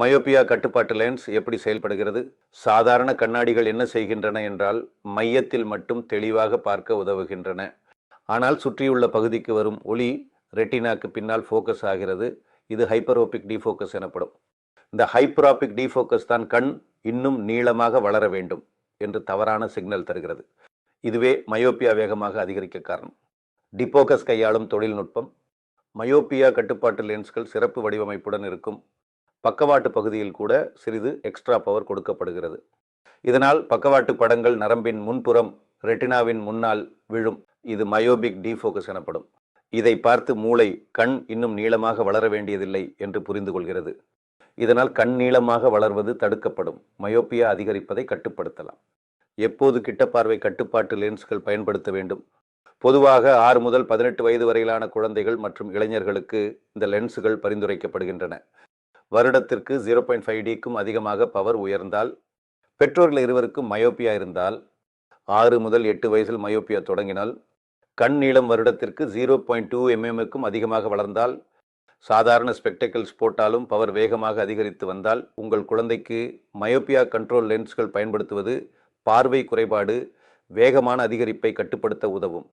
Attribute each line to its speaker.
Speaker 1: Myopia கட்டுப்பாட்டு lens எப்படி செயல்படுகிறது? சாதாரண கண்ணாடிகள் என்ன செய்கின்றன என்றால் மையத்தில் மட்டும் தெளிவாக பார்க்க உதவுகின்றன. ஆனால் சுற்றியுள்ள பகுதிக்கு வரும் ஒளி ரெட்டினாக்கு பின்னால் ஃபோக்கஸ் ஆகிறது. இது ஹைப்பரோபிக் டிஃபோக்கஸ் எனப்படும். இந்த ஹைப்பராபிக் டிஃபோக்கஸ் தான் கண் இன்னும் நீளமாக வளர வேண்டும் என்று தவறான சிக்னல் தருகிறது. இதுவே மயோப்பியா வேகமாக அதிகரிக்க காரணம். டிபோக்கஸ் கையாளும் தொழில்நுட்பம். மயோப்பியா கட்டுப்பாட்டு லென்ஸ்கள் சிறப்பு வடிவமைப்புடன் இருக்கும். பக்கவாட்டு பகுதியில் கூட சிறிது எக்ஸ்ட்ரா பவர் கொடுக்கப்படுகிறது. இதனால் பக்கவாட்டு படங்கள் நரம்பின் முன்புறம் ரெட்டினாவின் முன்னால் விழும். இது மயோபிக் டிஃபோக்கஸ் எனப்படும். இதை பார்த்து மூளை கண் இன்னும் நீளமாக வளர வேண்டியதில்லை என்று புரிந்து கொள்கிறது. இதனால் கண் நீளமாக வளர்வது தடுக்கப்படும். மயோப்பியா அதிகரிப்பதை கட்டுப்படுத்தலாம். எப்போது கிட்ட பார்வை கட்டுப்பாட்டு லென்ஸ்கள் பயன்படுத்த வேண்டும்? பொதுவாக ஆறு முதல் பதினெட்டு வயது வரையிலான குழந்தைகள் மற்றும் இளைஞர்களுக்கு இந்த லென்ஸுகள் பரிந்துரைக்கப்படுகின்றன. வருடத்திற்கு ஜீரோ பாயிண்ட் ஃபைவ் டிக்கும் அதிகமாக பவர் உயர்ந்தால் பெற்றோர்கள் இருவருக்கும் மயோப்பியா இருந்தால் ஆறு முதல் எட்டு வயசில் மயோப்பியா தொடங்கினால் கண் நீளம் வருடத்திற்கு ஜீரோ பாயிண்ட் டூ எம்எம்க்கும் அதிகமாக வளர்ந்தால் சாதாரண ஸ்பெக்டக்கிள்ஸ் போட்டாலும் பவர் வேகமாக அதிகரித்து வந்தால் உங்கள் குழந்தைக்கு மயோப்பியா கண்ட்ரோல் லென்ஸ்கள் பயன்படுத்துவது பார்வை குறைபாடு வேகமான அதிகரிப்பை கட்டுப்படுத்த உதவும்.